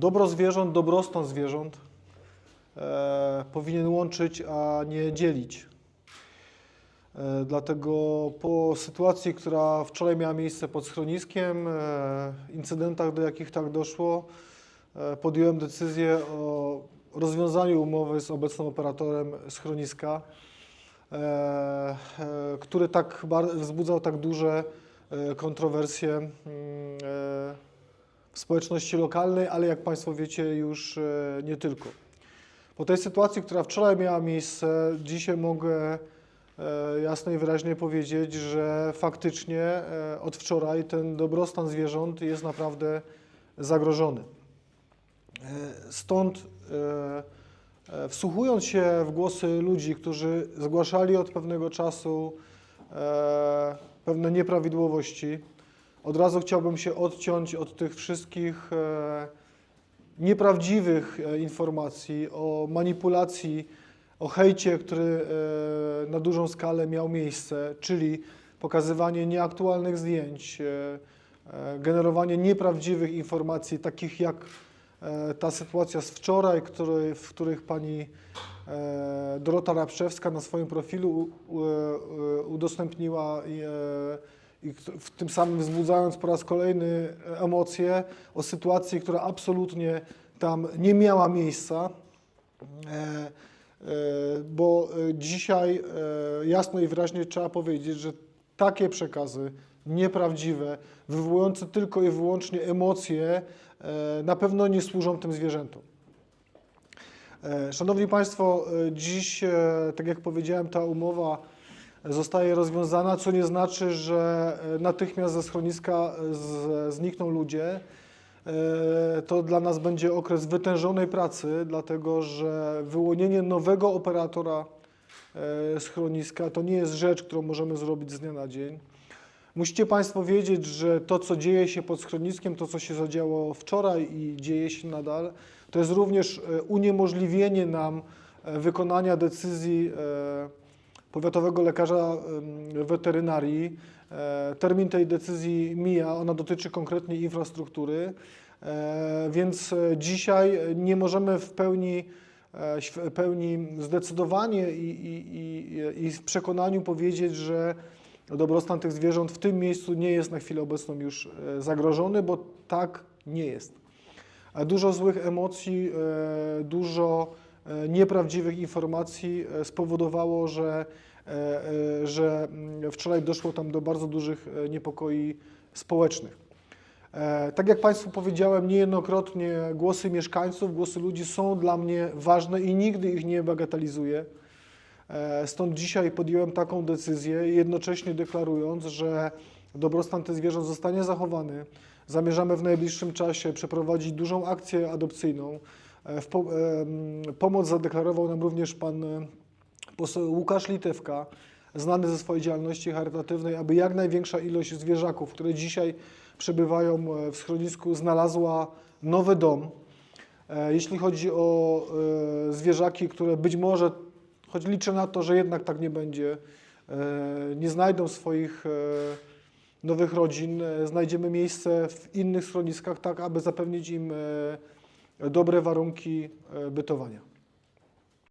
Dobro zwierząt, dobrostan zwierząt e, powinien łączyć, a nie dzielić. E, Dlatego po sytuacji, która wczoraj miała miejsce pod schroniskiem, e, incydentach, do jakich tak doszło, e, podjąłem decyzję o rozwiązaniu umowy z obecnym operatorem schroniska, e, e, który tak wzbudzał tak duże kontrowersje mm, w społeczności lokalnej, ale jak Państwo wiecie, już e, nie tylko. Po tej sytuacji, która wczoraj miała miejsce, dzisiaj mogę e, jasno i wyraźnie powiedzieć, że faktycznie e, od wczoraj ten dobrostan zwierząt jest naprawdę zagrożony. Stąd wsłuchując się w głosy ludzi, którzy zgłaszali od pewnego czasu pewne nieprawidłowości, od razu chciałbym się odciąć od tych wszystkich e, nieprawdziwych e, informacji o manipulacji, o hejcie, który e, na dużą skalę miał miejsce, czyli pokazywanie nieaktualnych zdjęć, generowanie nieprawdziwych informacji, takich jak ta sytuacja z wczoraj, w których pani Dorota Rapszewska na swoim profilu udostępniła i, w tym samym wzbudzając po raz kolejny e, emocje o sytuacji, która absolutnie tam nie miała miejsca. E, e, Bo dzisiaj jasno i wyraźnie trzeba powiedzieć, że takie przekazy nieprawdziwe, wywołujące tylko i wyłącznie emocje, na pewno nie służą tym zwierzętom. Szanowni Państwo, dziś, tak jak powiedziałem, ta umowa zostaje rozwiązana, co nie znaczy, że e, natychmiast ze schroniska e, znikną ludzie. E, To dla nas będzie okres wytężonej pracy, dlatego że wyłonienie nowego operatora schroniska to nie jest rzecz, którą możemy zrobić z dnia na dzień. Musicie Państwo wiedzieć, że to, co dzieje się pod schroniskiem, to, co się zadziało wczoraj i dzieje się nadal, to jest również uniemożliwienie nam wykonania decyzji powiatowego lekarza weterynarii. E, Termin tej decyzji mija, ona dotyczy konkretnie infrastruktury, e, więc e, dzisiaj nie możemy w pełni, św- pełni zdecydowanie i, i, i, w przekonaniu powiedzieć, że dobrostan tych zwierząt w tym miejscu nie jest na chwilę obecną już zagrożony, bo tak nie jest. Dużo złych emocji, dużo nieprawdziwych informacji e, spowodowało, że, e, e, że mm, wczoraj doszło tam do bardzo dużych e, niepokoi społecznych. E, Tak jak Państwu powiedziałem, niejednokrotnie głosy mieszkańców, głosy ludzi są dla mnie ważne i nigdy ich nie bagatelizuję. E, Stąd dzisiaj podjąłem taką decyzję, jednocześnie deklarując, że dobrostan tych zwierząt zostanie zachowany. Zamierzamy w najbliższym czasie przeprowadzić dużą akcję adopcyjną. E, em, pomoc zadeklarował nam również pan e, poseł Łukasz Litewka, znany ze swojej działalności charytatywnej, aby jak największa ilość zwierzaków, które dzisiaj przebywają e, w schronisku, znalazła nowy dom. E, Jeśli chodzi o e, zwierzaki, które być może, choć liczę na to, że jednak tak nie będzie, e, nie znajdą swoich e, nowych rodzin, e, znajdziemy miejsce w innych schroniskach, tak aby zapewnić im e, dobre warunki e, bytowania.